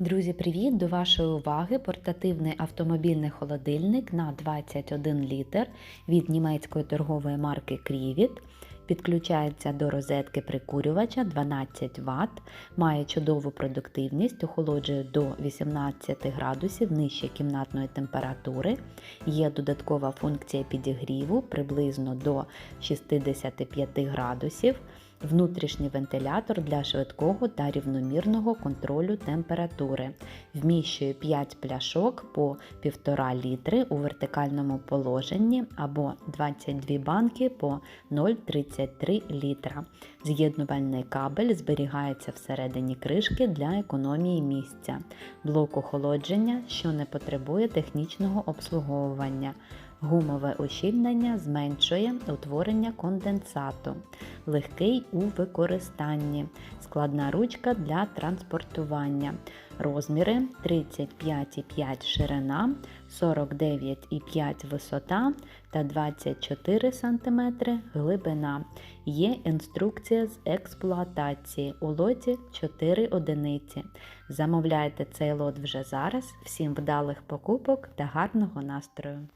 Друзі, привіт! До вашої уваги портативний автомобільний холодильник на 21 літр від німецької торгової марки Krivit. Підключається до розетки прикурювача 12 Вт, має чудову продуктивність, охолоджує до 18 градусів нижче кімнатної температури. Є додаткова функція підігріву приблизно до 65 градусів внутрішній вентилятор для швидкого та рівномірного контролю температури. Вміщує 5 пляшок по 1,5 літри у вертикальному положенні або 22 банки по 0,33 літра. З'єднувальний кабель зберігається всередині кришки для економії місця, блок охолодження, що не потребує технічного обслуговування. Гумове ущільнення зменшує утворення конденсату, легкий у використанні, складна ручка для транспортування. Розміри 35,5 ширина, 49,5 висота та 24 см глибина. Є інструкція з експлуатації у лоті 4 одиниці. Замовляйте цей лот вже зараз. Всім вдалих покупок та гарного настрою!